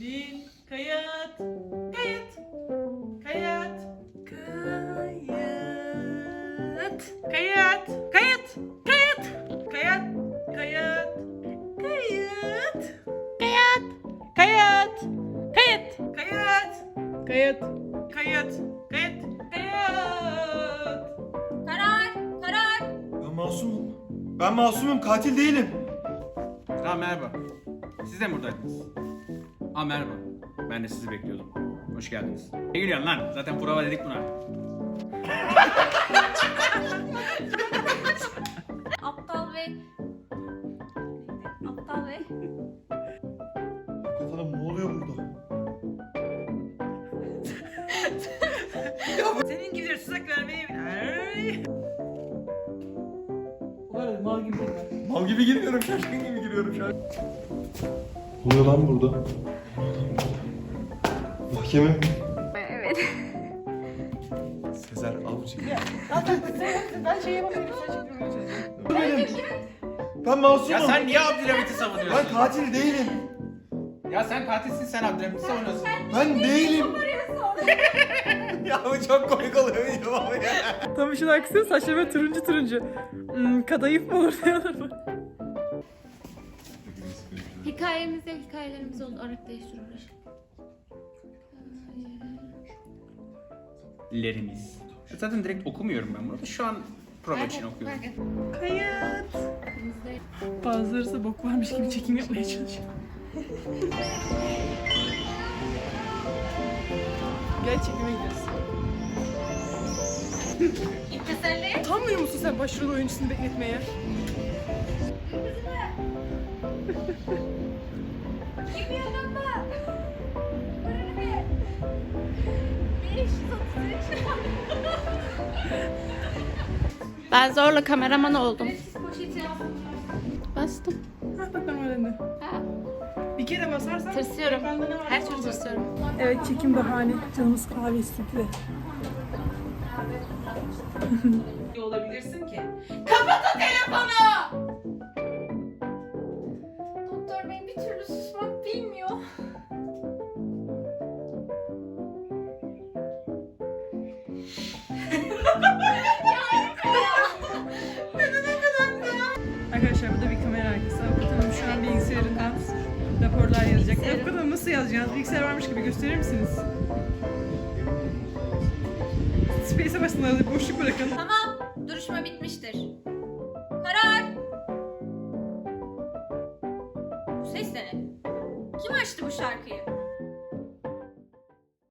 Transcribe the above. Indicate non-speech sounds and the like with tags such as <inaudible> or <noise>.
Bir. Kayıt. Kayıt. Kayıt. Kayıt. Kayıt. Kayıt. Kayıt. Kayıt. Kayıt. Kayıt. Kayıt. Kayıt. Kayıt. Kayıt. Kayıt. Kayıt. Kayıt. Kayıt. Karar! Karar! Ben masumum. Ben masumum, katil değilim. Ha merhaba. Siz de mi buradaydınız? Ha merhaba. Ben de sizi bekliyordum. Hoş geldiniz. Ne gülüyorsun lan? Zaten prova dedik buna. <laughs> Aptal ve... Aptal ve... Hanım ne oluyor burada? Senin gibiler tuzak vermeye... Ay. Mal gibi. Mal gibi giriyorum, şaşkın gibi giriyorum şu an. Ne oluyor lan burada? Mahkeme? Evet. Sezer Avcı. Ben şey yapamıyorum. Sen çekmiyorum. Ben masumum. Ya sen niye Abdülhamit'i Ben savunuyorsun? katil değilim. Ya sen katilsin sen Abdülhamit'i savunuyorsun. Ben değilim. <laughs> ya bu çok komik oluyor video ama ya. Tam işin aksine saçlarıma turuncu turuncu. Hmm, kadayıf mı olur diyorlar. Hikayemizde hikayelerimiz oldu. Arak değiştir uğraş. Lerimiz. Zaten direkt okumuyorum ben bunu. Şu an prova için okuyorum. Kayıt. Bazıları ise bok varmış gibi çekim yapmaya çalışıyor. Gel çekime gidiyoruz. İpteselli. Utanmıyor musun sen başrol oyuncusunu bekletmeye? Ben zorla kameraman oldum. Bastım. Bak Bir kere basarsan tırsıyorum. Her türlü tırsıyorum. Evet çekim bahane. Canımız kahve istedi. olabilirsin ki. Kapatın telefonu! Doktor bey bir türlü susmak Arkadaşlar burada bir kamera arkası. Avukat Hanım şu an bilgisayarından raporlar yazacak. Avukat Hanım nasıl yazacağız? Bilgisayar varmış gibi gösterir misiniz? Space'e basın arada boşluk bırakın. Tamam, duruşma bitmiştir. Karar! Bu ses de ne? Kim açtı bu şarkıyı?